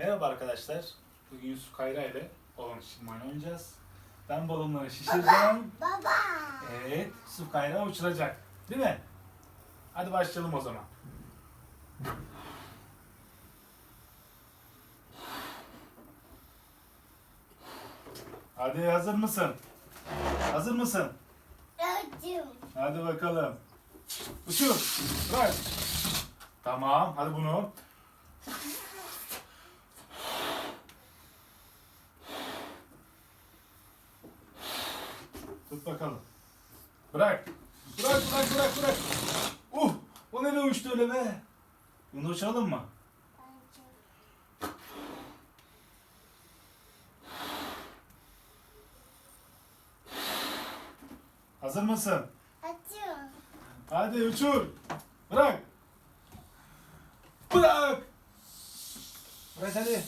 Merhaba arkadaşlar. Bugün Yusuf Kayra ile balon şişirme oyunu oynayacağız. Ben balonları şişireceğim. Baba. Evet, Yusuf Kayra uçuracak. Değil mi? Hadi başlayalım o zaman. Hadi hazır mısın? Hazır mısın? Ödüm. Hadi bakalım. Uçur. Bırak. Tamam. Hadi bunu. Tut bakalım. Bırak. Bırak bırak bırak bırak. Uh! O nereye uçtu öyle be? Bunu uçalım mı? Hazır mısın? Açıyorum. Hadi uçur. Bırak. Bırak. Bırak hadi.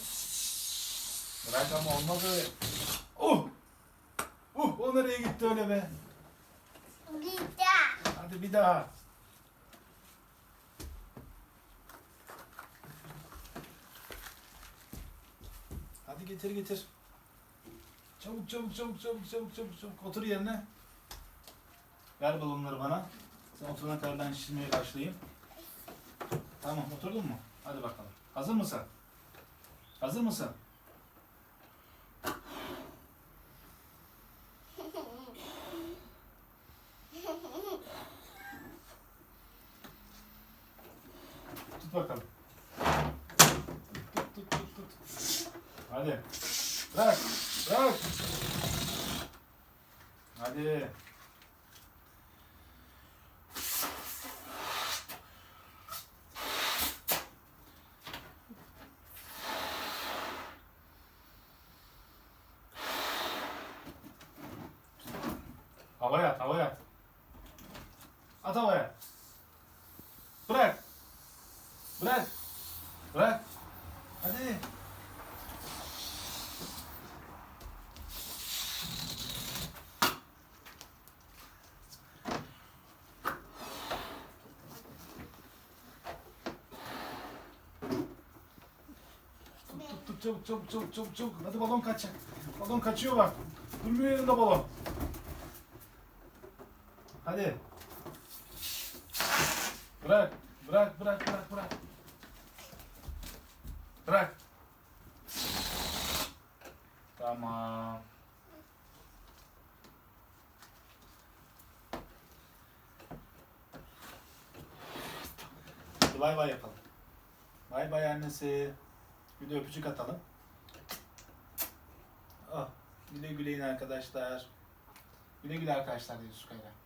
Bırak ama olmaz öyle. Uh. O nereye gitti öyle be? Gitti. Hadi bir daha. Hadi getir getir. Çabuk çabuk çabuk çabuk çabuk çabuk çabuk otur yerine. Ver balonları bana. Sen oturana kadar ben şişirmeye başlayayım. Tamam oturdun mu? Hadi bakalım. Hazır mısın? Hazır mısın? Tut tut tut tut. Hadi. Bırak. Bırak. Hadi. Havaya at, havaya at. At havaya. Bırak. Bırak. Bırak. Hadi. Tut tut çabuk çabuk çabuk çabuk. Hadi balon kaçacak. Balon kaçıyor bak. Durmuyor yerinde balon. Hadi. Bırak. Bırak bırak bırak bırak. Bırak. Tamam. Hadi bay bay yapalım. Bay bay annesi. Bir de öpücük atalım. Ah, güle güleyin arkadaşlar. Güle güle arkadaşlar Yusuf Kayra.